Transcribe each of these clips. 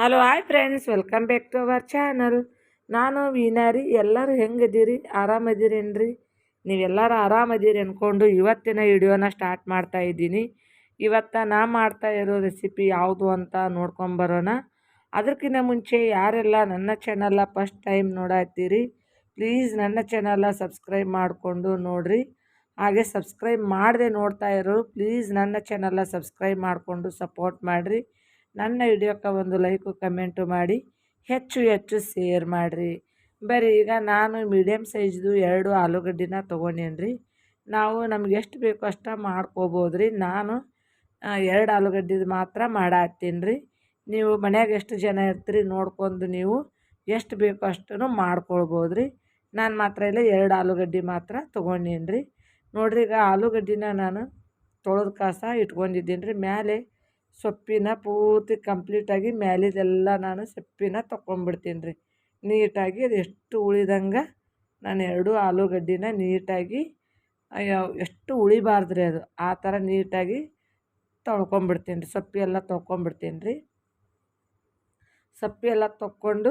Hello hi friends welcome back to our channel ನಾನು ವೀನಾರಿ ಎಲ್ಲರೂ ಹೆಂಗಿದ್ದೀರಿ? ಆರಾಮದಿರೇನ್ರಿ? ನೀವೆಲ್ಲರೂ ಆರಾಮದಿರಿ ಅಂದ್ಕೊಂಡು ಇವತ್ತಿನ ವಿಡಿಯೋನ ಸ್ಟಾರ್ಟ್ ಮಾಡ್ತಾ ಇದ್ದೀನಿ. ಇವತ್ತು ನಾ ಮಾಡ್ತಾ ಇರೋ ರೆಸಿಪಿ ಯಾವುದು ಅಂತ ನೋಡ್ಕೊಂಬರೋಣ ಅದಕ್ಕಿಂತ ಮುಂಚೆ ಯಾರೆಲ್ಲ ನನ್ನ ಚಾನಲ್ಲ ಫಸ್ಟ್ ಟೈಮ್ ನೋಡತ್ತೀರಿ ಪ್ಲೀಸ್ ನನ್ನ ಚಾನಲ್ಲ ಸಬ್ಸ್ಕ್ರೈಬ್ ಮಾಡಿಕೊಂಡು ನೋಡಿರಿ. ಹಾಗೆ ಸಬ್ಸ್ಕ್ರೈಬ್ ಮಾಡದೆ ನೋಡ್ತಾ ಇರೋರು ಪ್ಲೀಸ್ ನನ್ನ ಚಾನಲ್ಲ ಸಬ್ಸ್ಕ್ರೈಬ್ ಮಾಡಿಕೊಂಡು ಸಪೋರ್ಟ್ ಮಾಡಿರಿ. ನನ್ನ ವಿಡಿಯೋಕ್ಕೆ ಒಂದು ಲೈಕು ಕಮೆಂಟು ಮಾಡಿ, ಹೆಚ್ಚು ಹೆಚ್ಚು ಶೇರ್ ಮಾಡಿರಿ. ಬರೀ ಈಗ ನಾನು ಮೀಡಿಯಮ್ ಸೈಜ್ದು ಎರಡು ಆಲೂಗಡ್ಡಿನ ತೊಗೊಂಡೇನಿ ರೀ ನಾವು ನಮ್ಗೆ ಎಷ್ಟು ಬೇಕು ಅಷ್ಟು ಮಾಡ್ಕೋಬೋದು ರೀ ನಾನು ಎರಡು ಆಲೂಗಡ್ಡಿದು ಮಾತ್ರ ಮಾಡತ್ತೀನಿ ರೀ ನೀವು ಮನ್ಯಾಗ ಎಷ್ಟು ಜನ ಇರ್ತೀರಿ ನೋಡ್ಕೊಂಡು ನೀವು ಎಷ್ಟು ಬೇಕು ಅಷ್ಟು ಮಾಡ್ಕೊಳ್ಬೋದು ರೀ ನಾನು ಮಾತ್ರ ಇಲ್ಲ, ಎರಡು ಆಲೂಗಡ್ಡೆ ಮಾತ್ರ ತೊಗೊಂಡೀನಿ ರೀ ನೋಡ್ರಿ ಈಗ ಆಲೂಗಡ್ಡಿನ ನಾನು ತೊಳೆದು ಕಾಸ ಇಟ್ಕೊಂಡಿದ್ದೀನಿ ರೀ ಮ್ಯಾಲೆ ಸೊಪ್ಪಿನ ಪೂರ್ತಿ ಕಂಪ್ಲೀಟಾಗಿ ಮ್ಯಾಲಿದೆಲ್ಲ ನಾನು ಸೊಪ್ಪಿನ ತೊಗೊಂಡ್ಬಿಡ್ತೀನಿ ರೀ ನೀಟಾಗಿ ಅದು ಎಷ್ಟು ಉಳಿದಂಗೆ ನಾನು ಎರಡು ಆಲೂಗಡ್ಡಿನ ನೀಟಾಗಿ ಎಷ್ಟು ಉಳಿಬಾರ್ದು ರೀ ಅದು. ಆ ಥರ ನೀಟಾಗಿ ತೊಳ್ಕೊಂಬಿಡ್ತೀನಿ ರೀ ಸೊಪ್ಪಿ ಎಲ್ಲ ತೊಳ್ಕೊಂಬಿಡ್ತೀನಿ ರೀ ಸೊಪ್ಪಿ ಎಲ್ಲ ತೊಕ್ಕೊಂಡು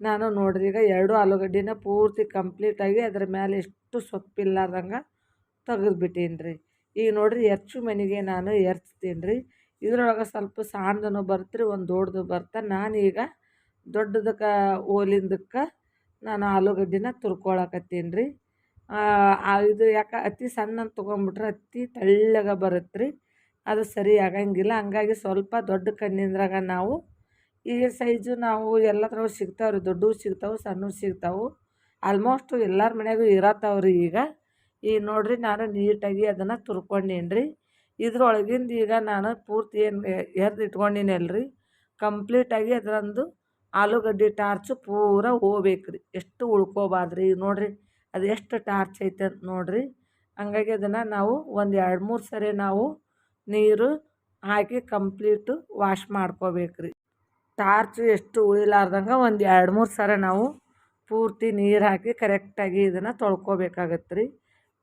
ನಾನು ನೋಡ್ರಿ, ಈಗ ಎರಡು ಆಲೂಗಡ್ಡಿನ ಪೂರ್ತಿ ಕಂಪ್ಲೀಟಾಗಿ ಅದ್ರ ಮೇಲೆ ಎಷ್ಟು ಸೊಪ್ಪಿಲ್ಲಾರ್ದಂಗೆ ತೆಗೆದುಬಿಟ್ಟೀನಿ ರೀ ಈಗ ನೋಡ್ರಿ, ಎರ್ಚು ಮನೆಗೆ ನಾನು ಎರ್ಚ್ತೀನಿ ರೀ ಇದ್ರೊಳಗೆ ಸ್ವಲ್ಪ ಸಣ್ಣದೂ ಬರ್ತ್ರಿ, ಒಂದು ದೊಡ್ಡದು ಬರ್ತಾ. ನಾನೀಗ ದೊಡ್ಡದಕ್ಕೆ ಓಲಿಂದಕ್ಕೆ ನಾನು ಆಲೂಗಡ್ಡಿನ ತುರ್ಕೊಳಕತ್ತೀನಿ ರೀ ಇದು ಯಾಕೆ ಅತಿ ಸಣ್ಣ ತೊಗೊಂಬಿಟ್ರೆ ಅತಿ ತಳ್ಳಗ ಬರುತ್ತೆ ರೀ ಅದು ಸರಿ ಆಗಂಗಿಲ್ಲ. ಹಂಗಾಗಿ ಸ್ವಲ್ಪ ದೊಡ್ಡ ಕಣ್ಣಿಂದ್ರಾಗ ನಾವು ಈ ಸೈಜು ನಾವು ಎಲ್ಲದ್ರಾಗೂ ಸಿಗ್ತಾವೆ ರೀ ದೊಡ್ಡವು ಸಿಗ್ತಾವೆ, ಸಣ್ಣವು ಸಿಗ್ತಾವೆ. ಆಲ್ಮೋಸ್ಟು ಎಲ್ಲರ ಮನೆಗೂ ಇರತ್ತಾವ್ರಿ ಈಗ. ಈಗ ನೋಡಿರಿ ನಾನು ನೀಟಾಗಿ ಅದನ್ನು ತುರ್ಕೊಂಡೀನಿ ರೀ ಇದ್ರೊಳಗಿಂದ ಈಗ ನಾನು ಪೂರ್ತಿ ಏನು ಎರ್ದು ಇಟ್ಕೊಂಡಿನಲ್ಲ ರೀ ಕಂಪ್ಲೀಟಾಗಿ ಅದರಂದು ಆಲೂಗಡ್ಡೆ ಟಾರ್ಚ್ ಪೂರ ಹೋಗ್ಬೇಕು ರೀ ಎಷ್ಟು ಉಳ್ಕೋಬಾರ್ದು ರೀ ನೋಡಿರಿ, ಅದು ಎಷ್ಟು ಟಾರ್ಚ್ ಐತೆ ಅಂತ ನೋಡಿರಿ. ಹಂಗಾಗಿ ಅದನ್ನು ನಾವು ಒಂದು ಎರಡು ಮೂರು ಸರಿ ನಾವು ನೀರು ಹಾಕಿ ಕಂಪ್ಲೀಟು ವಾಶ್ ಮಾಡ್ಕೋಬೇಕು ರೀ ಟಾರ್ಚ್ ಎಷ್ಟು ಉಳಿಲಾರ್ದಂಗೆ ಒಂದು ಎರಡು ಮೂರು ಸರಿ ನಾವು ಪೂರ್ತಿ ನೀರು ಹಾಕಿ ಕರೆಕ್ಟಾಗಿ ಇದನ್ನು ತೊಳ್ಕೊಬೇಕಾಗತ್ತೆ ರೀ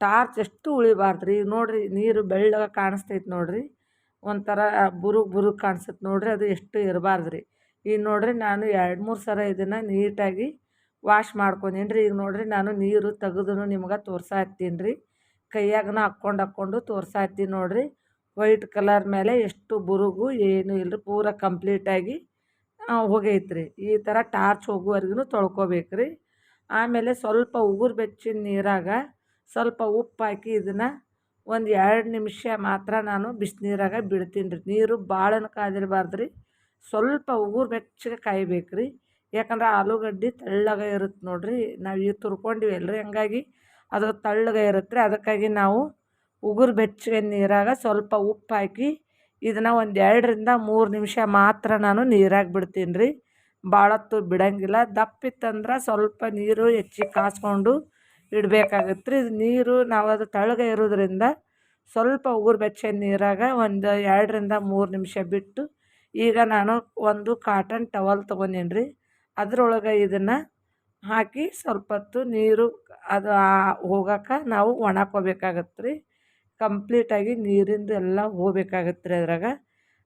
ಟಾರ್ಚ್ ಎಷ್ಟು ಉಳಿಬಾರ್ದು ರೀ ನೋಡಿರಿ, ನೀರು ಬೆಳ್ಳಗೆ ಕಾಣಿಸ್ತೈತೆ ನೋಡಿರಿ. ಒಂಥರ ಬುರುಗ್ ಬುರುಗ್ ಕಾಣಿಸುತ್ತೆ ನೋಡಿರಿ, ಅದು ಎಷ್ಟು ಇರಬಾರ್ದು ರೀ ಈಗ ನೋಡಿರಿ, ನಾನು ಎರಡು ಮೂರು ಸಲ ಇದನ್ನು ನೀಟಾಗಿ ವಾಶ್ ಮಾಡ್ಕೊಂಡೀನಿ ರೀ ಈಗ ನೋಡಿರಿ, ನಾನು ನೀರು ತೆಗೆದು ನಿಮ್ಗೆ ತೋರ್ಸಾತ್ತೀನಿ ರೀ ಕೈಯಾಗನ ಹಾಕ್ಕೊಂಡು ಹಾಕ್ಕೊಂಡು ತೋರ್ಸಾತ್ತೀನಿ ನೋಡಿರಿ. ವೈಟ್ ಕಲರ್ ಮೇಲೆ ಎಷ್ಟು ಬುರುಗು ಏನೂ ಇಲ್ಲ ರೀ ಪೂರ ಕಂಪ್ಲೀಟಾಗಿ ಹೋಗೈತೆ ರೀ ಈ ಥರ ಟಾರ್ಚ್ ಹೋಗುವವರೆಗೂ ತೊಳ್ಕೊಬೇಕು ರೀ ಆಮೇಲೆ ಸ್ವಲ್ಪ ಉಗುರು ಬೆಚ್ಚಿನ ನೀರಾಗ ಸ್ವಲ್ಪ ಉಪ್ಪು ಹಾಕಿ ಇದನ್ನು ಒಂದು ಎರಡು ನಿಮಿಷ ಮಾತ್ರ ನಾನು ಬಿಸಿನೀರಾಗ ಬಿಡ್ತೀನಿ ರೀ. ನೀರು ಭಾಳನ ಕಾದಿರಬಾರ್ದು ರೀ ಸ್ವಲ್ಪ ಉಗುರು ಬೆಚ್ಚಗೆ ಕಾಯ್ಬೇಕು ರೀ ಯಾಕಂದ್ರೆ ಆಲೂಗಡ್ಡೆ ತೆಳ್ಳಗೆ ಇರುತ್ತೆ ನೋಡಿರಿ. ನಾವು ಈಗ ತುರ್ಕೊಂಡಿವಿ ಅಲ್ರಿ ಹಂಗಾಗಿ ಅದು ತೆಳ್ಳಗೆ ಇರುತ್ತೆ ರೀ. ಅದಕ್ಕಾಗಿ ನಾವು ಉಗುರು ಬೆಚ್ಚಗೆ ನೀರಾಗ ಸ್ವಲ್ಪ ಉಪ್ಪು ಹಾಕಿ ಇದನ್ನು ಒಂದು ಎರಡರಿಂದ ಮೂರು ನಿಮಿಷ ಮಾತ್ರ ನಾನು ನೀರಾಗಿ ಬಿಡ್ತೀನಿ ರೀ. ಭಾಳತ್ತು ಬಿಡೋಂಗಿಲ್ಲ. ದಪ್ಪಿತ್ತಂದ್ರೆ ಸ್ವಲ್ಪ ನೀರು ಹೆಚ್ಚಿಗೆ ಕಾಸ್ಕೊಂಡು ಇಡಬೇಕಾಗತ್ತೆ ರೀ ನೀರು ನಾವು ಅದು ತಳಗೆ ಇರೋದ್ರಿಂದ ಸ್ವಲ್ಪ ಉಗುರು ಬೆಚ್ಚ ನೀರಾಗ ಒಂದು ಎರಡರಿಂದ ಮೂರು ನಿಮಿಷ ಬಿಟ್ಟು ಈಗ ನಾನು ಒಂದು ಕಾಟನ್ ಟವಲ್ ತೊಗೊಂಡೇನಿ ರೀ ಅದರೊಳಗೆ ಇದನ್ನು ಹಾಕಿ ಸ್ವಲ್ಪ ಹೊತ್ತು ನೀರು ಅದು ಹೋಗಕ್ಕೆ ನಾವು ಒಣಕೋಬೇಕಾಗತ್ತೆ ರೀ ಕಂಪ್ಲೀಟಾಗಿ ನೀರಿಂದು ಎಲ್ಲ ಹೋಗ್ಬೇಕಾಗತ್ತೆ ರೀ ಅದ್ರಾಗ.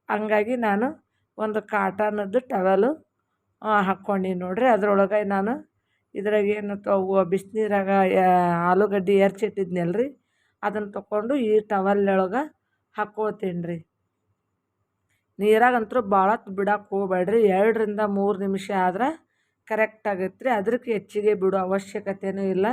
ಹಂಗಾಗಿ ನಾನು ಒಂದು ಕಾಟನದ್ದು ಟವೆಲು ಹಾಕ್ಕೊಂಡೀನಿ ನೋಡಿರಿ. ಅದರೊಳಗೆ ನಾನು ಇದ್ರಾಗ ಏನು ಅವು ಬಿಸಿನೀರಾಗ ಆಲೂಗಡ್ಡೆ ಎರ್ಚಿಟ್ಟಿದ್ನಲ್ಲ ರೀ ಅದನ್ನು ತಗೊಂಡು ಈ ಟವಲ್ ಒಳಗೆ ಹಾಕ್ಕೊಳ್ತೀನಿ ರೀ ನೀರಾಗಂತೂ ಭಾಳ ಬಿಡೋಕೆ ಬಿಡಕ್ಕೆ ಹೋಗ್ಬೇಡ್ರಿ. ಎರಡರಿಂದ ಮೂರು ನಿಮಿಷ ಆದ್ರೆ ಕರೆಕ್ಟ್ ಆಗತ್ತೆ ರೀ ಅದಕ್ಕೆ ಹೆಚ್ಚಿಗೆ ಬಿಡೋ ಅವಶ್ಯಕತೆಯೂ ಇಲ್ಲ.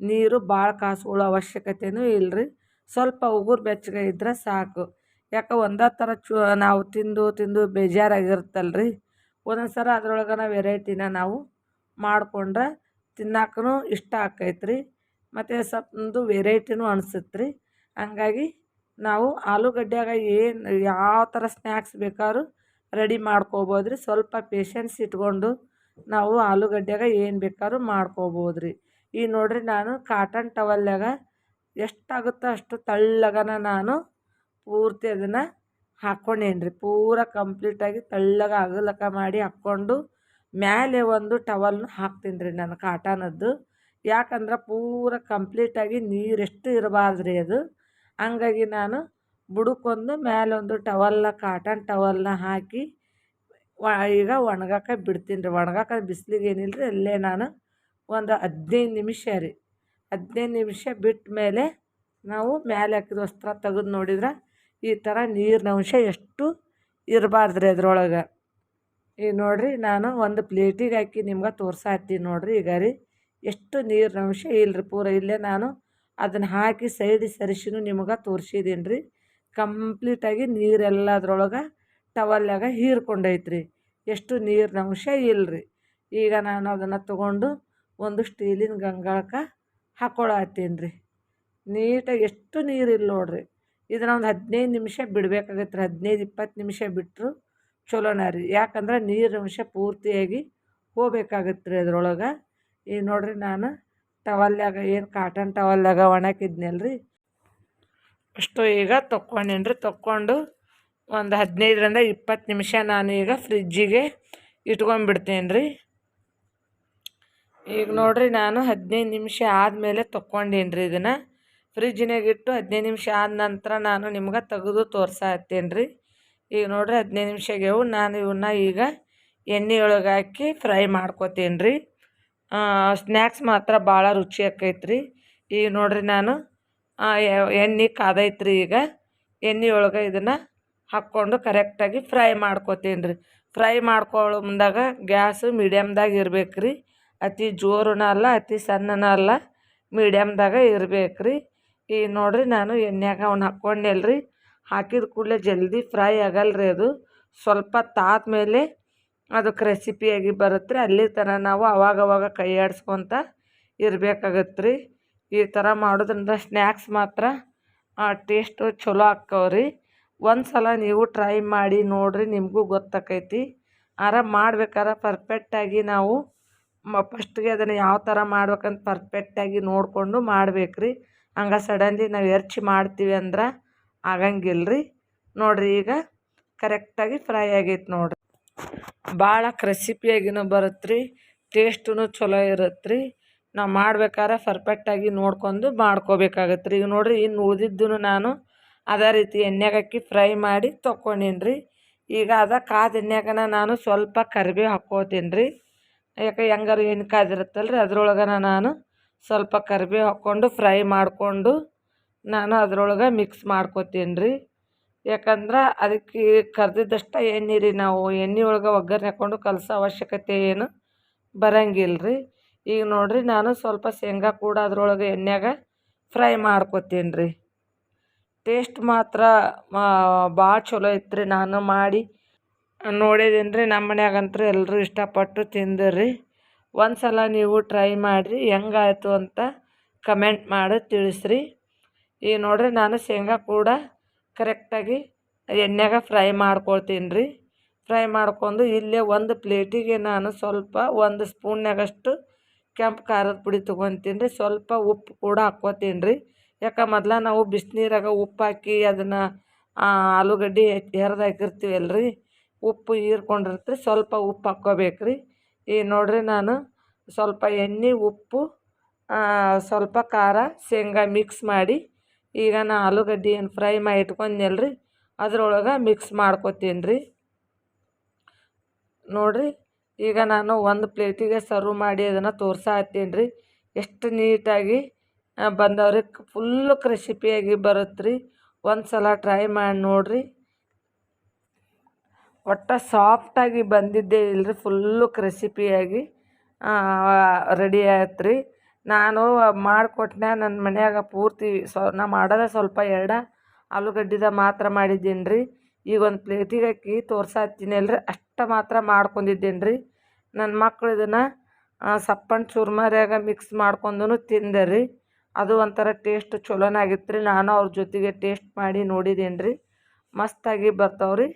ನೀರು ಭಾಳ ಕಾಸುಗಳ ಅವಶ್ಯಕತೆಯೂ ಇಲ್ಲ ರೀ ಸ್ವಲ್ಪ ಉಗುರು ಬೆಚ್ಚಗೆ ಇದ್ರೆ ಸಾಕು. ಯಾಕೆ ಒಂದೇ ಥರ ಚೂ, ನಾವು ತಿಂದು ತಿಂದು ಬೇಜಾರಾಗಿರುತ್ತಲ್ಲ ರೀ ಒಂದೊಂದು ಸಲ ಅದ್ರೊಳಗನ ವೆರೈಟಿನ ನಾವು ಮಾಡಿಕೊಂಡ್ರೆ ತಿನ್ನಕ್ಕೂ ಇಷ್ಟ ಆಕೈತೆ ರೀ ಮತ್ತು ಸ್ವಲ್ಪಂದು ವೆರೈಟಿನೂ ಅನಿಸುತ್ತೆ ರೀ ಹಂಗಾಗಿ ನಾವು ಆಲೂಗಡ್ಡೆಯಾಗ ಏನು, ಯಾವ ಥರ ಸ್ನ್ಯಾಕ್ಸ್ ಬೇಕಾದ್ರೂ ರೆಡಿ ಮಾಡ್ಕೋಬೋದು ರೀ ಸ್ವಲ್ಪ ಪೇಷನ್ಸ್ ಇಟ್ಕೊಂಡು ನಾವು ಆಲೂಗಡ್ಡೆಯಾಗ ಏನು ಬೇಕಾದ್ರೂ ಮಾಡ್ಕೋಬೋದು ರೀ ಈ ನೋಡಿರಿ ನಾನು ಕಾಟನ್ ಟವಲ್ಯಾಗ ಎಷ್ಟಾಗುತ್ತೋ ಅಷ್ಟು ತಳ್ಳಗನ ನಾನು ಪೂರ್ತಿ ಅದನ್ನು ಹಾಕ್ಕೊಂಡೇನಿ ರೀ ಪೂರ ಕಂಪ್ಲೀಟಾಗಿ ತಳ್ಳಗ ಅಗಲಕ ಮಾಡಿ ಹಾಕ್ಕೊಂಡು ಮೇಲೆ ಒಂದು ಟವಲ್ನ ಹಾಕ್ತೀನಿ ರೀ ನಾನು ಕಾಟನದ್ದು. ಯಾಕಂದ್ರೆ ಪೂರ ಕಂಪ್ಲೀಟಾಗಿ ನೀರೆಷ್ಟು ಇರಬಾರ್ದು ರೀ ಅದು. ಹಂಗಾಗಿ ನಾನು ಬುಡಕ್ಕೊಂದು ಒಂದು ಟವಲ್ನ, ಕಾಟನ್ ಟವಲ್ನ ಹಾಕಿ ಈಗ ಒಣಗಾಕ ಬಿಡ್ತೀನಿ ರೀ ಒಣಗಾಕ ಬಿಸ್ಲಿಗೆ ಏನಿಲ್ಲ ರೀ ಅಲ್ಲೇ ನಾನು ಒಂದು ಹದಿನೈದು ನಿಮಿಷ ರೀ. ಹದಿನೈದು ನಿಮಿಷ ಬಿಟ್ಟ ಮೇಲೆ ನಾವು ಮ್ಯಾಲೆ ಹಾಕಿದ ವಸ್ತ್ರ ತೆಗೆದು ನೋಡಿದ್ರೆ ಈ ಥರ ನೀರಿನ ಅಂಶ ಎಷ್ಟು ಇರಬಾರ್ದು ರೀ ಅದ್ರೊಳಗೆ. ಈಗ ನೋಡಿರಿ ನಾನು ಒಂದು ಪ್ಲೇಟಿಗೆ ಹಾಕಿ ನಿಮ್ಗೆ ತೋರ್ಸಾತ್ತೀನಿ ನೋಡಿರಿ ಈಗ ರೀ. ಎಷ್ಟು ನೀರಿನ ಅಂಶ ಇಲ್ಲ ರೀ ಪೂರ ಇಲ್ಲೇ ನಾನು ಅದನ್ನು ಹಾಕಿ ಸೈಡ್ ಸರಿಸಿನೂ ನಿಮ್ಗೆ ತೋರಿಸಿದ್ದೀನಿ ರೀ. ಕಂಪ್ಲೀಟಾಗಿ ನೀರೆಲ್ಲ ಅದ್ರೊಳಗೆ ಟವಲ್ಯಾಗ ಹೀರ್ಕೊಂಡೈತೆ ರೀ ಎಷ್ಟು ನೀರಿನ ಅಂಶ ಇಲ್ಲ ರೀ ಈಗ ನಾನು ಅದನ್ನು ತೊಗೊಂಡು ಒಂದು ಸ್ಟೀಲಿನ ಗಂಗಾಳಕ್ಕೆ ಹಾಕ್ಕೊಳತ್ತೀನಿ ರೀ. ನೀಟಾಗಿ ಎಷ್ಟು ನೀರಿಲ್ಲ ನೋಡಿರಿ. ಇದನ್ನ ಒಂದು ಹದಿನೈದು ನಿಮಿಷ ಬಿಡಬೇಕಾಗತ್ತೆ ರೀ ಹದಿನೈದು ಇಪ್ಪತ್ತು ನಿಮಿಷ ಬಿಟ್ಟರು ಚಲೋನ ರೀ. ಯಾಕಂದ್ರೆ ನೀರಿನ ಅಂಶ ಪೂರ್ತಿಯಾಗಿ ಹೋಗ್ಬೇಕಾಗತ್ತೆ ರೀ ಅದ್ರೊಳಗೆ. ಈಗ ನೋಡಿರಿ ನಾನು ಟವಲ್ಯಾಗ ಏನು ಕಾಟನ್ ಟವಲ್ಯಾಗ ಒಣಕಿದ್ನಲ್ಲ ರೀ. ಅಷ್ಟು ಈಗ ತೊಕ್ಕೊಂಡೀನಿ ರೀ. ತೊಕ್ಕೊಂಡು ಒಂದು ಹದಿನೈದರಿಂದ ಇಪ್ಪತ್ತು ನಿಮಿಷ ನಾನು ಈಗ ಫ್ರಿಜ್ಜಿಗೆ ಇಟ್ಕೊಂಡ್ಬಿಡ್ತೀನಿ ರೀ. ಈಗ ನೋಡಿರಿ ನಾನು ಹದಿನೈದು ನಿಮಿಷ ಆದಮೇಲೆ ತೊಕ್ಕೊಂಡೀನಿ ರೀ ಇದನ್ನು. ಫ್ರಿಜ್ಜಿನಾಗ ಇಟ್ಟು ಹದಿನೈದು ನಿಮಿಷ ಆದ ನಂತರ ನಾನು ನಿಮ್ಗೆ ತೆಗೆದು ತೋರ್ಸಾತ್ತೀನಿ ರೀ. ಈಗ ನೋಡ್ರಿ ಹದಿನೈದು ನಿಮಿಷ ಆಗ್ಯಾವು ನಾನು ಇವನ್ನ ಈಗ ಎಣ್ಣೆ ಒಳಗೆ ಹಾಕಿ ಫ್ರೈ ಮಾಡ್ಕೊತೀನಿ ರೀ ಸ್ನ್ಯಾಕ್ಸ್ ಮಾತ್ರ ಭಾಳ ರುಚಿ ಆಕೈತೆ ರೀ ಈಗ ನೋಡ್ರಿ ನಾನು ಎಣ್ಣೆ ಕಾದೈತೆ ರೀ ಈಗ. ಎಣ್ಣೆ ಒಳಗೆ ಇದನ್ನು ಹಾಕ್ಕೊಂಡು ಕರೆಕ್ಟಾಗಿ ಫ್ರೈ ಮಾಡ್ಕೊತೀನಿ ರೀ ಫ್ರೈ ಮಾಡ್ಕೊಳ್ಳೋ ಮುಂದಾಗ ಗ್ಯಾಸ್ ಮೀಡಿಯಮ್ದಾಗ ಇರ್ಬೇಕು ರೀ ಅತಿ ಜೋರುನ ಅಲ್ಲ, ಅತಿ ಸಣ್ಣನ ಅಲ್ಲ, ಮೀಡಿಯಮ್ದಾಗ ಇರ್ಬೇಕು ರೀ ಈಗ ನೋಡ್ರಿ ನಾನು ಎಣ್ಣೆಗೆ ಅವ್ನ ಹಾಕ್ಕೊಂಡೆಲ್ಲ ರೀ ಹಾಕಿದ ಕೂಡಲೇ ಜಲ್ದಿ ಫ್ರೈ ಆಗಲ್ಲ ರೀ ಅದು. ಸ್ವಲ್ಪ ತಾದ್ಮೇಲೆ ಅದಕ್ಕೆ ರೆಸಿಪಿಯಾಗಿ ಬರುತ್ತೆ ರೀ. ಅಲ್ಲಿ ಥರ ನಾವು ಅವಾಗವಾಗ ಕೈ ಆಡಿಸ್ಕೊತ ಇರಬೇಕಾಗತ್ತೆ ರೀ ಈ ಥರ ಮಾಡೋದ್ರಿಂದ ಸ್ನ್ಯಾಕ್ಸ್ ಮಾತ್ರ ಟೇಸ್ಟು ಚಲೋ ಆಕ್ಕವ್ರಿ ಒಂದು ಸಲ ನೀವು ಟ್ರೈ ಮಾಡಿ ನೋಡಿರಿ, ನಿಮಗೂ ಗೊತ್ತಾಕೈತಿ. ಆರಾಮ್ ಮಾಡ್ಬೇಕಾರೆ ಪರ್ಫೆಕ್ಟಾಗಿ ನಾವು ಮ ಫಸ್ಟ್ಗೆ ಅದನ್ನು ಯಾವ ಥರ ಮಾಡ್ಬೇಕಂತ ಪರ್ಫೆಕ್ಟಾಗಿ ನೋಡಿಕೊಂಡು ಮಾಡ್ಬೇಕು ರೀ ಹಂಗೆ ಸಡನ್ಲಿ ನಾವು ಎರ್ಚಿ ಮಾಡ್ತೀವಿ ಅಂದ್ರೆ ಆಗಂಗಿಲ್ಲ ರೀ ನೋಡಿರಿ ಈಗ ಕರೆಕ್ಟಾಗಿ ಫ್ರೈ ಆಗೈತೆ ನೋಡಿರಿ. ಭಾಳ ಕ್ರೆಸಿಪಿಯಾಗಿನೂ ಬರುತ್ತೆ ರೀ ಟೇಸ್ಟೂ ಚಲೋ ಇರುತ್ತೆ ರೀ ನಾವು ಮಾಡ್ಬೇಕಾದ್ರೆ ಪರ್ಫೆಕ್ಟಾಗಿ ನೋಡ್ಕೊಂಡು ಮಾಡ್ಕೋಬೇಕಾಗತ್ತೆ ರೀ ಈಗ ನೋಡಿರಿ ಇನ್ನು ಉಳಿದಿದ್ದೂ ನಾನು ಅದೇ ರೀತಿ ಎಣ್ಣೆಗೆ ಹಾಕಿ ಫ್ರೈ ಮಾಡಿ ತೊಗೊಂಡೀನಿ ರೀ ಈಗ ಅದ ಕಾದ ಎಣ್ಣೆಗನ ನಾನು ಸ್ವಲ್ಪ ಕರಿಬೇವು ಹಾಕ್ಕೋತೀನಿ ರೀ ಯಾಕೆ ಹೆಂಗಾರು ಎಣ್ಣೆ ಕಾದಿರುತ್ತಲ್ಲ ರೀ ಅದ್ರೊಳಗನ ನಾನು ಸ್ವಲ್ಪ ಕರಿಬೇವು ಹಾಕ್ಕೊಂಡು ಫ್ರೈ ಮಾಡಿಕೊಂಡು ನಾನು ಅದರೊಳಗೆ ಮಿಕ್ಸ್ ಮಾಡ್ಕೊತೀನಿ ರೀ ಯಾಕಂದ್ರೆ ಅದಕ್ಕೆ ಕರ್ದಿದ್ದಷ್ಟು ಎಣ್ಣೆ ರೀ ನಾವು. ಎಣ್ಣೆ ಒಳಗೆ ಒಗ್ಗರಣೆ ಹಾಕ್ಕೊಂಡು ಕಲಸೋ ಅವಶ್ಯಕತೆ ಏನು ಬರಂಗಿಲ್ಲ ರೀ ಈಗ ನೋಡಿರಿ ನಾನು ಸ್ವಲ್ಪ ಶೇಂಗಾ ಕೂಡ ಅದ್ರೊಳಗೆ ಎಣ್ಣೆಗ ಫ್ರೈ ಮಾಡ್ಕೊತೀನಿ ರೀ ಟೇಸ್ಟ್ ಮಾತ್ರ ಭಾಳ ಚಲೋ ಇತ್ತು ರೀ ನಾನು ಮಾಡಿ. ನೋಡಿದ್ದೀನಿ ರೀ ನಮ್ಮ ಮನ್ಯಾಗಂತೂ ಎಲ್ಲರೂ ಇಷ್ಟಪಟ್ಟು ತಿಂದಿರಿ. ಒಂದು ಸಲ ನೀವು ಟ್ರೈ ಮಾಡಿರಿ, ಹೆಂಗಾಯ್ತು ಅಂತ ಕಮೆಂಟ್ ಮಾಡಿ ತಿಳಿಸ್ರಿ. ಈಗ ನೋಡಿರಿ ನಾನು ಶೇಂಗಾ ಕೂಡ ಕರೆಕ್ಟಾಗಿ ಎಣ್ಣೆಗ ಫ್ರೈ ಮಾಡ್ಕೊಳ್ತೀನಿ ರೀ ಫ್ರೈ ಮಾಡ್ಕೊಂಡು ಇಲ್ಲೇ ಒಂದು ಪ್ಲೇಟಿಗೆ ನಾನು ಸ್ವಲ್ಪ ಒಂದು ಸ್ಪೂನ್ಯಾಗಷ್ಟು ಕೆಂಪು ಖಾರದ ಪುಡಿ ತೊಗೊತೀನಿ ರೀ ಸ್ವಲ್ಪ ಉಪ್ಪು ಕೂಡ ಹಾಕ್ಕೋತೀನಿ ರೀ ಯಾಕೆ ಮೊದ್ಲು ನಾವು ಬಿಸಿನೀರಾಗ ಉಪ್ಪು ಹಾಕಿ ಅದನ್ನು ಆಲೂಗಡ್ಡೆ ಹೆರ್ದು ಹಾಕಿರ್ತೀವಲ್ಲ ರೀ ಉಪ್ಪು ಹೀರ್ಕೊಂಡಿರುತ್ತೆ ಸ್ವಲ್ಪ ಉಪ್ಪು ಹಾಕ್ಕೋಬೇಕು ರೀ ಈಗ ನೋಡಿರಿ ನಾನು ಸ್ವಲ್ಪ ಎಣ್ಣೆ, ಉಪ್ಪು ಸ್ವಲ್ಪ ಖಾರ, ಶೇಂಗಾ ಮಿಕ್ಸ್ ಮಾಡಿ ಈಗ ನಾನು ಆಲೂಗಡ್ಡೆ ಏನು ಫ್ರೈ ಮಾಡಿ ಇಟ್ಕೊಂಡ್ನಲ್ಲ ರೀ ಅದ್ರೊಳಗೆ ಮಿಕ್ಸ್ ಮಾಡ್ಕೊತೀನಿ. ರೀ ನೋಡಿರಿ, ಈಗ ನಾನು ಒಂದು ಪ್ಲೇಟಿಗೆ ಸರ್ವ್ ಮಾಡಿ ಅದನ್ನು ತೋರ್ಸಾತ್ತೀನಿ ರೀ ಎಷ್ಟು ನೀಟಾಗಿ ಬಂದವ್ರಿ ಫುಲ್ಲು ಕ್ರಿಸಿಪಿಯಾಗಿ ಬರುತ್ತೆ ರೀ ಒಂದು ಸಲ ಟ್ರೈ ಮಾಡಿ ನೋಡಿರಿ. ಒಟ್ಟು ಸಾಫ್ಟಾಗಿ ಬಂದಿದ್ದೇ ಇಲ್ಲರಿ ಫುಲ್ಲು ಕ್ರೆಸಿಪಿಯಾಗಿ ರೆಡಿ ಆಯ್ತು ರೀ ನಾನು ಮಾಡಿಕೊಟ್ನ್ಯಾ ನನ್ನ ಮನ್ಯಾಗ ಪೂರ್ತಿ ಸೊ ನಾ ಮಾಡೋದೆ ಸ್ವಲ್ಪ ಎರಡ ಆಲೂಗಡ್ಡಿದ ಮಾತ್ರ ಮಾಡಿದ್ದೀನಿ ರೀ ಈಗ ಒಂದು ಪ್ಲೇಟಿಗೆ ಅಕ್ಕಿ ತೋರ್ಸಾತ್ತೀನಿ ರೀ ಅಷ್ಟು ಮಾತ್ರ ಮಾಡ್ಕೊಂಡಿದ್ದೀನಿ ರೀ ನನ್ನ ಮಕ್ಕಳು ಇದನ್ನು ಸಪ್ಪನೆ ಚುರ್ಮರ್ಯಾಗ ಮಿಕ್ಸ್ ಮಾಡ್ಕೊಂಡು ತಿಂದೆ ರೀ ಅದು ಒಂಥರ ಟೇಸ್ಟ್ ಚಲೋನಾಗಿತ್ತು ರೀ ನಾನು ಅವ್ರ ಜೊತೆಗೆ ಟೇಸ್ಟ್ ಮಾಡಿ ನೋಡಿದ್ದೀನಿ ರೀ ಮಸ್ತಾಗಿ ಬರ್ತಾವೆ ರೀ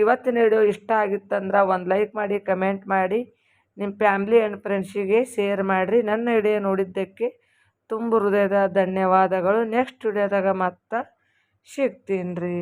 ಇವತ್ತಿನ ವಿಡಿಯೋ ಇಷ್ಟ ಆಗಿತ್ತಂದ್ರೆ ಒಂದು ಲೈಕ್ ಮಾಡಿ ಕಮೆಂಟ್ ಮಾಡಿ. ನಿಮ್ಮ ಫ್ಯಾಮ್ಲಿ ಆ್ಯಂಡ್ ಫ್ರೆಂಡ್ಸಿಗೆ ಶೇರ್ ಮಾಡಿರಿ. ನನ್ನ ವಿಡಿಯೋ ನೋಡಿದ್ದಕ್ಕೆ ತುಂಬ ಹೃದಯದ ಧನ್ಯವಾದಗಳು. ನೆಕ್ಸ್ಟ್ ವಿಡಿಯೋದಾಗ ಮತ್ತೆ ಸಿಗ್ತೀನಿ ರೀ.